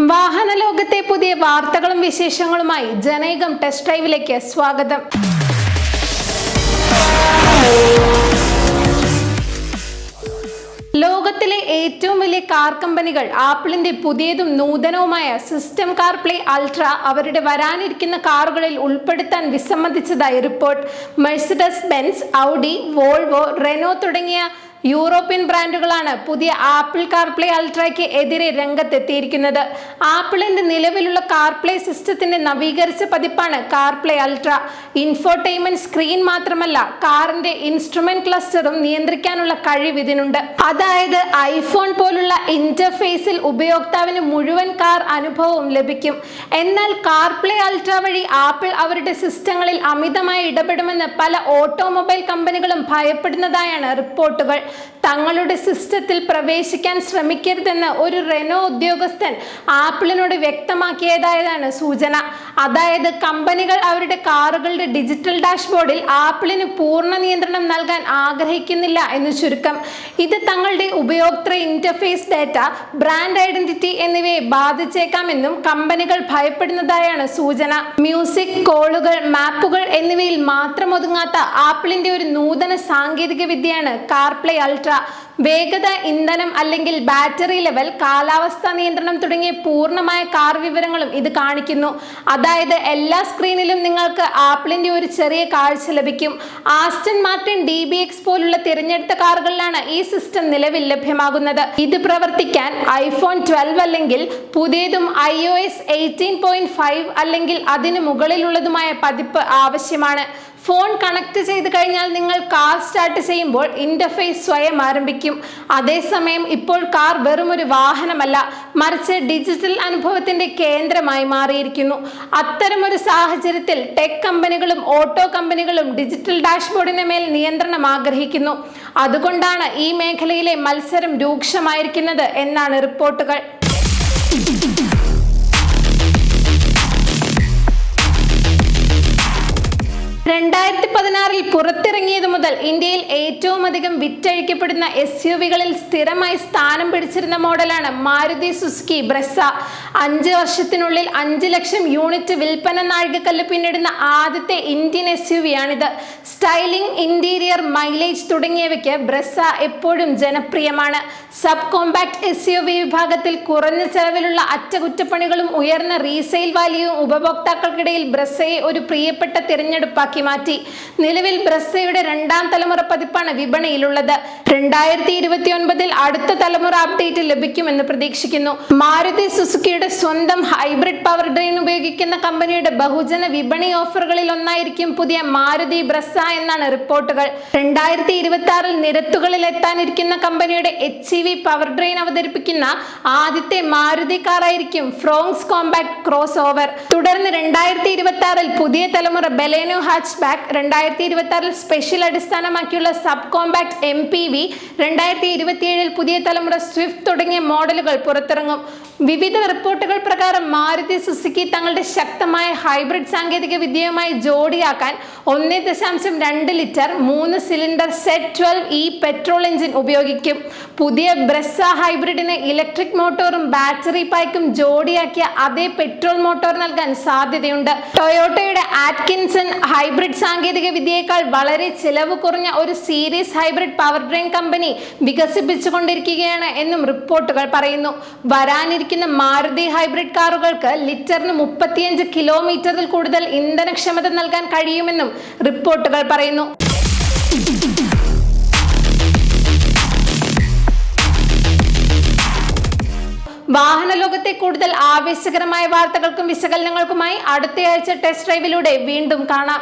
വാഹന ലോകത്തെ പുതിയ വാർത്തകളും വിശേഷങ്ങളുമായി ജനൈകം ടെസ്റ്റ് ഡ്രൈവിലേക്ക് സ്വാഗതം. ലോകത്തിലെ ഏറ്റവും വലിയ കാർ കമ്പനികൾ ആപ്പിളിന്റെ പുതിയതും നൂതനവുമായ സിസ്റ്റം കാർ പ്ലേ അൾട്ര അവരുടെ വരാനിരിക്കുന്ന കാറുകളിൽ ഉൾപ്പെടുത്താൻ വിസമ്മതിച്ചതായി report. Mercedes Benz Audi Volvo Renault തുടങ്ങിയ യൂറോപ്യൻ ബ്രാൻഡുകളാണ് പുതിയ ആപ്പിൾ കാർപ്ലേ അൾട്രയ്ക്ക് എതിരെ രംഗത്തെത്തിയിരിക്കുന്നത്. ആപ്പിളിന്റെ നിലവിലുള്ള കാർപ്ലേ സിസ്റ്റത്തിന്റെ നവീകരിച്ച പതിപ്പാണ് കാർപ്ലേ അൾട്ര. ഇൻഫോർടൈൻമെന്റ് സ്ക്രീൻ മാത്രമല്ല കാറിന്റെ ഇൻസ്ട്രുമെന്റ് ക്ലസ്റ്ററും നിയന്ത്രിക്കാനുള്ള കഴിവ് ഇതിനുണ്ട്. അതായത് ഐഫോൺ പോലുള്ള ഇന്റർഫേസിൽ ഉപയോക്താവിന് മുഴുവൻ കാർ അനുഭവവും ലഭിക്കും. എന്നാൽ കാർപ്ലേ അൾട്ര വഴി ആപ്പിൾ അവരുടെ സിസ്റ്റങ്ങളിൽ അമിതമായി ഇടപെടുമെന്ന് പല ഓട്ടോമൊബൈൽ കമ്പനികളും ഭയപ്പെടുന്നതായാണ് റിപ്പോർട്ടുകൾ. തങ്ങളുടെ സിസ്റ്റത്തിൽ പ്രവേശിക്കാൻ ശ്രമിക്കരുതെന്ന് ഒരു റെനോ ഉദ്യോഗസ്ഥൻ ആപ്പിളിനോട് വ്യക്തമാക്കിയതായതാണ് സൂചന. അതായത് കമ്പനികൾ അവരുടെ കാറുകളുടെ ഡിജിറ്റൽ ഡാഷ്ബോർഡിൽ ആപ്പിളിന് പൂർണ നിയന്ത്രണം നൽകാൻ ആഗ്രഹിക്കുന്നില്ല എന്ന് ചുരുക്കം. ഇത് തങ്ങളുടെ ഉപയോക്തൃ ഇന്റർഫേസ് ഡാറ്റ ബ്രാൻഡ് ഐഡന്റിറ്റി എന്നിവയെ ബാധിച്ചേക്കാമെന്നും കമ്പനികൾ ഭയപ്പെടുന്നതായാണ് സൂചന. മ്യൂസിക് കോളുകൾ മാപ്പുകൾ എന്നിവയിൽ മാത്രം ഒതുങ്ങാത്ത ആപ്പിളിന്റെ ഒരു നൂതന സാങ്കേതിക വിദ്യയാണ് കാർപ്ലേ അൾട്ര വേഗത ഇന്ധനം അല്ലെങ്കിൽ ബാറ്ററി ലെവൽ കാലാവസ്ഥാ നിയന്ത്രണം തുടങ്ങിയ പൂർണമായ കാർ വിവരങ്ങളും ഇത് കാണിക്കുന്നു. അതായത് എല്ലാ സ്ക്രീനിലും നിങ്ങൾക്ക് ആപ്പിളിന്റെ ഒരു ചെറിയ കാഴ്ച ലഭിക്കും. Aston Martin D B X പോലുള്ള തിരഞ്ഞെടുത്ത കാറുകളിലാണ് ഈ സിസ്റ്റം നിലവിൽ ലഭ്യമാകുന്നത്. ഇത് പ്രവർത്തിക്കാൻ ഐഫോൺ ട്വൽവ് അല്ലെങ്കിൽ പുതിയതും I O S eighteen five അല്ലെങ്കിൽ അതിന് മുകളിലുള്ളതുമായ പതിപ്പ് ആവശ്യമാണ്. ഫോൺ കണക്ട് ചെയ്ത് കഴിഞ്ഞാൽ നിങ്ങൾ കാർ സ്റ്റാർട്ട് ചെയ്യുമ്പോൾ ഇന്റർഫേസ് സ്വയം ആരംഭിക്കും. അതേസമയം ഇപ്പോൾ കാർ വെറും ഒരു വാഹനമല്ല മറിച്ച് ഡിജിറ്റൽ അനുഭവത്തിന്റെ കേന്ദ്രമായി മാറിയിരിക്കുന്നു. അത്തരമൊരു സാഹചര്യത്തിൽ ടെക് കമ്പനികളും ഓട്ടോ കമ്പനികളും ഡിജിറ്റൽ ഡാഷ്ബോർഡിന് മേൽ നിയന്ത്രണം ആഗ്രഹിക്കുന്നു. അതുകൊണ്ടാണ് ഈ മേഖലയിലെ മത്സരം രൂക്ഷമായിരിക്കുന്നത് എന്നാണ് റിപ്പോർട്ടുകൾ. രണ്ടായിരത്തി പതിനാറിൽ പുറത്തിറങ്ങിയത് ഇന്ത്യയിൽ ഏറ്റവും അധികം വിറ്റഴിക്കപ്പെടുന്ന എസ് യു വികളിൽ സ്ഥിരമായി സ്ഥാനം പിടിച്ചിരുന്ന മോഡലാണ് മാരുതി സുസുക്കി ബ്രസ അഞ്ച് വർഷത്തിനുള്ളിൽ അഞ്ച് ലക്ഷം യൂണിറ്റ് വിൽപ്പന നാഴികക്കല്ല് പിന്നിടുന്ന ആദ്യത്തെ ഇന്ത്യൻ എസ് യു വിയാണിത് സ്റ്റൈലിംഗ് ഇന്റീരിയർ മൈലേജ് തുടങ്ങിയവയ്ക്ക് ബ്രസ എപ്പോഴും ജനപ്രിയമാണ്. Sub compact S U V വിഭാഗത്തിൽ കുറഞ്ഞ ചെലവിലുള്ള അറ്റകുറ്റപ്പണികളും ഉയർന്ന റീസെയിൽ വാല്യൂവും ഉപഭോക്താക്കൾക്കിടയിൽ ബ്രസയെ ഒരു പ്രിയപ്പെട്ട തിരഞ്ഞെടുപ്പാക്കി മാറ്റി. നിലവിൽ ബ്രസയുടെ രണ്ടാം തലമുറ പതിപ്പാണ് വിപണിയിലുള്ളത്. രണ്ടായിരത്തി ഇരുപത്തി ഒൻപതിൽ അടുത്ത തലമുറ അപ്ഡേറ്റ് ലഭിക്കുമെന്ന് പ്രതീക്ഷിക്കുന്നു. മാരുതി സുസുക്കിയുടെ സ്വന്തം ഹൈബ്രിഡ് പവർ ഡ്രെയിൻ ഉപയോഗിക്കുന്ന കമ്പനിയുടെ ബഹുജന വിപണി ഓഫറുകളിൽ ഒന്നായിരിക്കും പുതിയ മാരുതി ബ്രസ എന്നാണ് റിപ്പോർട്ടുകൾ. രണ്ടായിരത്തി ഇരുപത്തി ആറിൽ നിരത്തുകളിൽ എത്താനിരിക്കുന്ന കമ്പനിയുടെ H E V powertrain അവതരിപ്പിക്കുന്ന ആദ്യത്തെ മാരുതി കാറായിരിക്കും ഫ്രോങ്സ് കോമ്പാക്ട് ക്രോസ് ഓവർ തുടർന്ന് രണ്ടായിരത്തി ഇരുപത്തി ആറിൽ പുതിയ തലമുറ ബെലേനോ ഹാച്ച് ബാക്ക് രണ്ടായിരത്തി ഇരുപത്തി ആറിൽ സ്പെഷ്യൽ അടിസ്ഥാനമാക്കിയുള്ള sub compact M P V രണ്ടായിരത്തി ഇരുപത്തിയേഴിൽ പുതിയ തലമുറ സ്വിഫ്റ്റ് തുടങ്ങിയ മോഡലുകൾ പുറത്തിറങ്ങും. വിവിധ റിപ്പോർട്ടുകൾ പ്രകാരം മാരുതി സുസുക്കി തങ്ങളുടെ ശക്തമായ ഹൈബ്രിഡ് സാങ്കേതിക വിദ്യയുമായി ജോഡിയാക്കാൻ ഒന്നേ ദശാംശം രണ്ട് ലിറ്റർ മൂന്ന് cylinder Z twelve E petrol engine ഉപയോഗിക്കും. പുതിയ ബ്രസ്സ ഹൈബ്രിഡിന് ഇലക്ട്രിക് മോട്ടോറും ബാറ്ററി പായ്ക്കും ജോഡിയാക്കിയ അതേ പെട്രോൾ മോട്ടോർ നൽകാൻ സാധ്യതയുണ്ട്. ടൊയോട്ടയുടെ ആറ്റ്കിൻസൺ ഹൈബ്രിഡ് സാങ്കേതിക വിദ്യയേക്കാൾ വളരെ കുറഞ്ഞ ഒരു series hybrid powertrain company വികസിപ്പിച്ചുകൊണ്ടിരിക്കുകയാണ് എന്നും റിപ്പോർട്ടുകൾ പറയുന്നു. വരാനിരിക്കുന്ന മാരുതി ഹൈബ്രിഡ് കാറുകൾക്ക് ലിറ്ററിന് മുപ്പത്തിയഞ്ച് കിലോമീറ്ററിൽ കൂടുതൽ ഇന്ധനക്ഷമത നൽകാൻ കഴിയുമെന്നും റിപ്പോർട്ടുകൾ പറയുന്നു. വാഹന ലോകത്തെ കൂടുതൽ ആവേശകരമായ വാർത്തകൾക്കും വിശകലനങ്ങൾക്കുമായി അടുത്തയാഴ്ച ടെസ്റ്റ് ഡ്രൈവിലൂടെ വീണ്ടും കാണാം.